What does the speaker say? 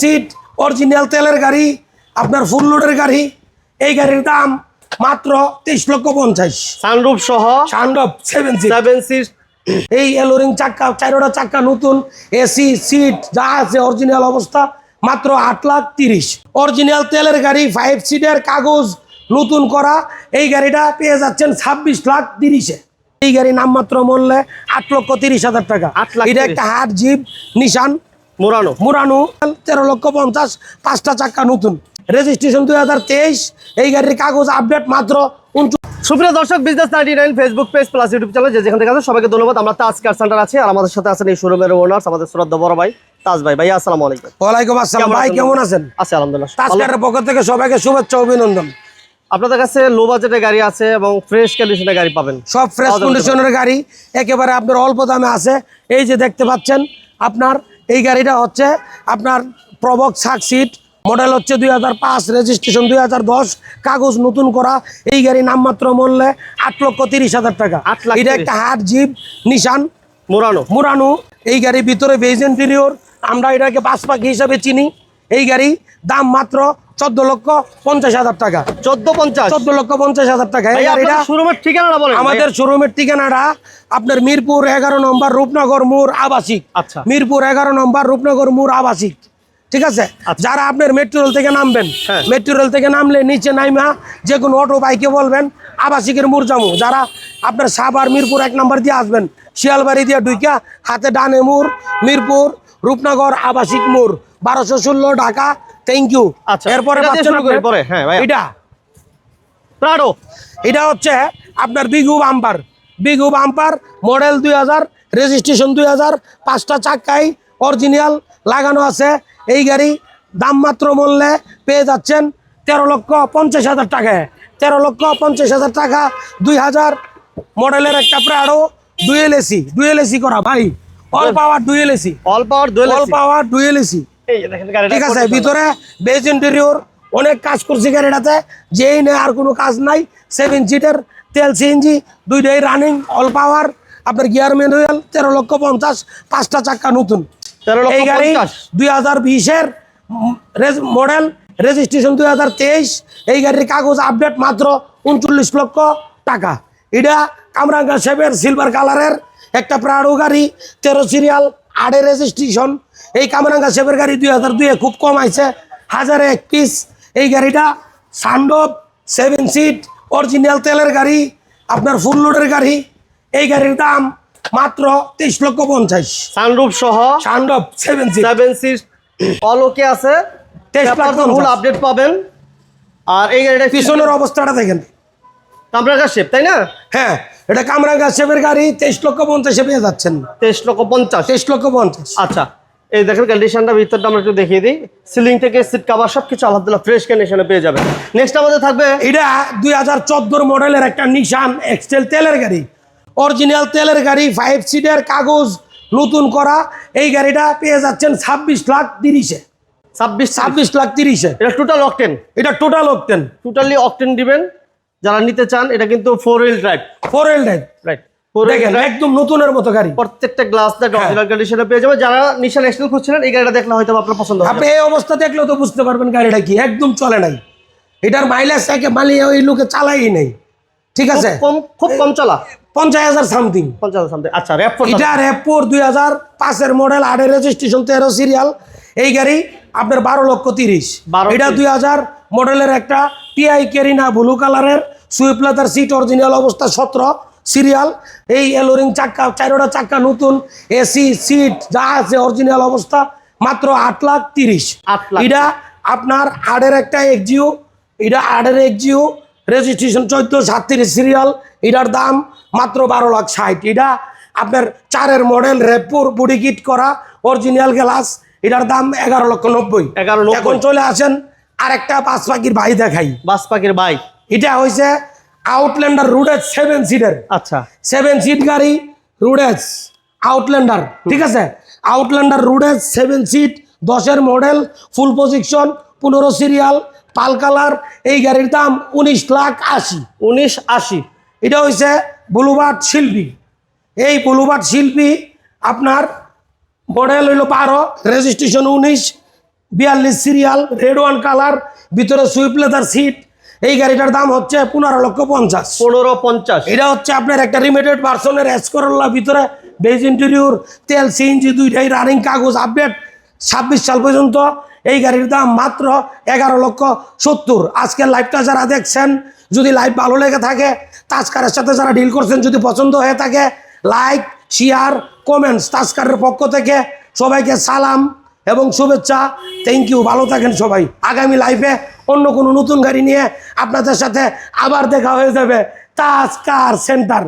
Seat original তেলের গাড়ি আপনার ফুল লোডের গাড়ি। এই গাড়ির দাম মাত্র তেইশ লক্ষ পঞ্চাশ। সানরুফ সহ সান্ডব সেভেন সিট সেভেন সিট এই এলোরিং চাক্কা চারোটা চাক্কা নতুন এসি সিট যা আছে অরিজিনাল অবস্থা মাত্র আট লাখ তিরিশ। অরিজিনাল তেলের গাড়ি ফাইভ সিটের কাগজ নতুন করা। এই গাড়িটা পেয়ে যাচ্ছেন ছাব্বিশ লাখ তিরিশে। এই গাড়ি নামমাত্র মূল্যে আট লক্ষ তিরিশ হাজার টাকা। এটা একটা হাট জিপ নিশান মোরানো। মুরানু। তেরো লক্ষ পঞ্চাশ পাঁচটা চাক্কা নতুন। রেজিস্ট্রেশন দুই হাজার তেইশ এই গাড়ির কাগজ আপডেট মাত্র সুপ্রিয় দর্শক business ninety nine Facebook page plus YouTube channel যে যেখান থেকে আছেন সবাইকে ধন্যবাদ। আমরা তাজ কার সেন্টার আছে আর আমাদের সাথে আছেন এই শোরুমের ওনার্স আমাদের শ্রদ্ধা বড় ভাই তাজ ভাই। ভাই আসসালামু আলাইকুম। ওয়ালাইকুম আসসালাম। ভাই কেমন আছেন? আছে আলহামদুলিল্লাহ। তাজকারের পক্ষ থেকে সবাইকে শুভেচ্ছা অভিনন্দন। আপনাদের কাছে লো বাজেটের গাড়ি আছে এবং ফ্রেশ কন্ডিশনের গাড়ি পাবেন। সব ফ্রেশ কন্ডিশনের গাড়ি একেবারে আপনার অল্প দামে আছে। এই যে দেখতে পাচ্ছেন আপনার এই গাড়িটা হচ্ছে আপনার প্রবক সাকসিট মডেল হচ্ছে দুই হাজার পাঁচ রেজিস্ট্রেশন দুই হাজার দশ কাগজ নতুন করা। এই গাড়ি নামমাত্র মূল্যে আট লক্ষ তিরিশ হাজার টাকা। আট লাখ এটা একটা হাট জিপ নিশান মোরানো। মুরানো। এই গাড়ির ভিতরে ভেজ ইন্টেরিয়র আমরা এটাকে পাঁচ পাখি হিসাবে চিনি। এই গাড়ি দাম মাত্র চোদ্দ লক্ষ পঞ্চাশ হাজার টাকা। চোদ্দ পঞ্চাশ? চোদ্দ লক্ষ পঞ্চাশ হাজার টাকা। শোরুমের ঠিকানাটা বলেন আমাদের শোরুমের ঠিকানাটা আপনার মিরপুর এগারো নম্বর রূপনগর মোড় আবাসিক। আচ্ছা। মিরপুর এগারো নম্বর রূপনগর মোড় আবাসিক। ঠিক আছে? যারা আপনার মেট্রো রেল থেকে নামবেন হ্যাঁ। মেট্রো রেল থেকে নামলে নিচে নাইমা যে কোনো অটো বাইকে বলবেন আবাসিকের যাব। যারা আপনার সাবার মিরপুর এক নম্বর দিয়ে আসবেন শিয়ালবাড়ি দিয়ে ডুইকা হাতে ডানে মুর মিরপুর রূপনগর আবাসিক মোড়। বারোশো ষোলো ঢাকা থ্যাংক ইউ আচ্ছা, এরপরে এটা দিয়ে পাচ্ছেন শুরু করি, আপনি- পরে, হ্যাঁ, ভাইয়া। এটা। প্রাডো এটা হচ্ছে আপনার বিগু বাম্পার বিগু বাম্পার মডেল দুই হাজার রেজিস্ট্রেশন দুই হাজার পাঁচটা চাক্কাই অরিজিনাল লাগানো আছে। এই গাড়ি দাম মাত্র মূল্যে পেয়ে যাচ্ছেন তেরো লক্ষ পঞ্চাশ হাজার টাকায়। তেরো লক্ষ পঞ্চাশ হাজার টাকা দুই হাজার। মডেলের একটা Prado dual AC dual AC করা ভাই। All power dual AC all power all power dual AC ঠিক আছে ভিতরে বেজ ইন্টেরিয়র অনেক কাজ করছে গাড়িটাতে যেই নেই আর কোনো কাজ নাই সেভেন সিটের তেল সিএনজি দুইটাই রানিং অল পাওয়ার আপনার গিয়ার ম্যানুয়াল তেরো লক্ষ পঞ্চাশ পাঁচটা চাক্কা নতুন। এই গাড়ি দুই হাজার বিশের মডেল রেজিস্ট্রেশন দুই হাজার তেইশ এই গাড়ির কাগজ আপডেট মাত্র উনচল্লিশ লক্ষ টাকা। এটা কামরাঙ্গা শেপের সিলভার কালারের একটা প্রাড়ো গাড়ি তেরো সিরিয়াল আড়ে রেজিস্ট্রেশন এই কামরাঙ্গা শেপের গাড়ি দুই হাজার দুয়ে খুব কম আইছে। হাজারে এক পিস এই গাড়িটা সান্ডব সেভেন সিট অরিজিনাল তেলের গাড়ি আপনার ফুল লোডের গাড়ি। এই গাড়ির দাম মাত্র তেইশ লক্ষ পঞ্চাশ। সানরুফ সহ সান্ডব seven seat seven seat all okay আছে। তেইশ ফুল। আপডেট পাবেন। আর এই গাড়িটা পিছনের অবস্থাটা দেখেন। কামরাঙ্গা শেপ তাই না? হ্যাঁ। এটা কামরাঙ্গা শেপের গাড়ি তেইশ লক্ষ পঞ্চাশে পেয়ে যাচ্ছেন। তেইশ লক্ষ পঞ্চাশ? তেইশ লক্ষ পঞ্চাশ। আচ্ছা এই দেখেন কন্ডিশনটা ভিতরটা আমরা একটু দেখিয়ে দিই। সিলিং থেকে সিট কাভার সবকিছু আলহামদুলিল্লাহ ফ্রেশ কন্ডিশনে পেয়ে যাবেন। নেক্সট আমাদের থাকবে এটা দুই হাজার চোদ্দোর মডেলের একটা নিশান এক্সটেল তেলের গাড়ি। অরিজিনাল তেলের গাড়ি ফাইভ সিটের কাগজ নতুন করা। এই গাড়িটা পেয়ে যাচ্ছেন ছাব্বিশ লাখ তিরিশে। ছাব্বিশ ছাব্বিশ লাখ তিরিশে। এটা টোটাল অকটেন এটা টোটাল অকটেন টোটালি অকটেন দিবেন। যারা নিতে চান এটা কিন্তু four wheel drive four L drive right দেখেন একদম নতুনের মতো গাড়ি। প্রত্যেকটা গ্লাস হ্যাঁ। অরিজিনাল কন্ডিশনে পেয়ে যাবে যারা নিশান এক্সটেল খুঁজছিলেন এই গাড়িটা দেখলে হয়তো আপনার পছন্দ হবে। আপনি এই অবস্থা দেখলেও তো বুঝতে পারবেন গাড়িটা কি। একদম চলে নাই। এটার মাইলেজ একে মালিয়ে ওই লোকে চালাই নাই। ঠিক আছে? কম খুব কম চলা। পঞ্চাশ হাজার সামথিং পঞ্চাশ সামথিং আচ্ছা র্যাপ এটা র্যাপোর দুই হাজার পাঁচের মডেল রেজিস্ট্রেশন তেরো সিরিয়াল এই গাড়ি আপনার বারো লক্ষ তিরিশ। 12 এটা দুই হাজার মডেলের একটা টিআই কেরিনা ব্লু কালারের সুইপ লেদার সিট অরিজিনাল অবস্থা সতেরো সিরিয়াল এই এলোরিং চাক্কা চারোটা চাক্কা নতুন এসি সিট যা আছে অরিজিনাল অবস্থা মাত্র আট লাখ তিরিশ। এটা আপনার আড়ের একটা এক্সিও এটা আড়ের এক্সিও রেজিস্ট্রেশন চোদ্দ সাতত্রিশ সিরিয়াল এটার দাম মাত্র বারো লাখ ষাট। এটা আপনার চারের মডেল রেপুর বডি কিট করা অরিজিনাল গ্লাস এটার দাম এগারো লক্ষ নব্বই। 11,90 এখন চলে আসেন আরেকটা পাঁচ পাখির ভাই দেখাই। বাস পাখির বাইক এটা হয়েছে আউটল্যান্ডার রুডেজ সেভেন সিটের আচ্ছা। সেভেন সিট গাড়ি রুডেজ আউটল্যান্ডার ঠিক আছে? আউটল্যান্ডার রুডেজ সেভেন সিট দশের মডেল ফুল পজিশন পনেরো সিরিয়াল পাল কালার এই গাড়ির দাম উনিশ লাখ আশি। উনিশ আশি। এটা হয়েছে বুলুবাট শিল্পী। এই বুলুবাট শিল্পী আপনার মডেল হইল বারো রেজিস্ট্রেশন উনিশ বিয়াল্লিশ সিরিয়াল রেড ওয়ান কালার ভিতরে সুইপ লেদার সিট এই গাড়িটার দাম হচ্ছে পনেরো লক্ষ পঞ্চাশ। পনেরো পঞ্চাশ। এটা হচ্ছে আপনার একটা লিমিটেড ভার্সনের এস করোলা ভিতরে বেজ ইন্টেরিয়র তেল সিএনজি দুইটাই রানিং কাগজ আপডেট ছাব্বিশ সাল পর্যন্ত। এই গাড়ির দাম মাত্র এগারো লক্ষ সত্তর। আজকের লাইভটা যারা দেখছেন যদি লাইভ ভালো লেগে থাকে তাজকারের সাথে যারা ডিল করছেন যদি পছন্দ হয়ে থাকে লাইক শেয়ার কমেন্টস তাজকারের পক্ষ থেকে। সবাইকে সালাম এবং শুভেচ্ছা। থ্যাংক ইউ ভালো থাকেন সবাই। আগামী লাইফে অন্য কোনো নতুন গাড়ি নিয়ে আপনাদের সাথে আবার দেখা হয়ে যাবে তাজ কার সেন্টার।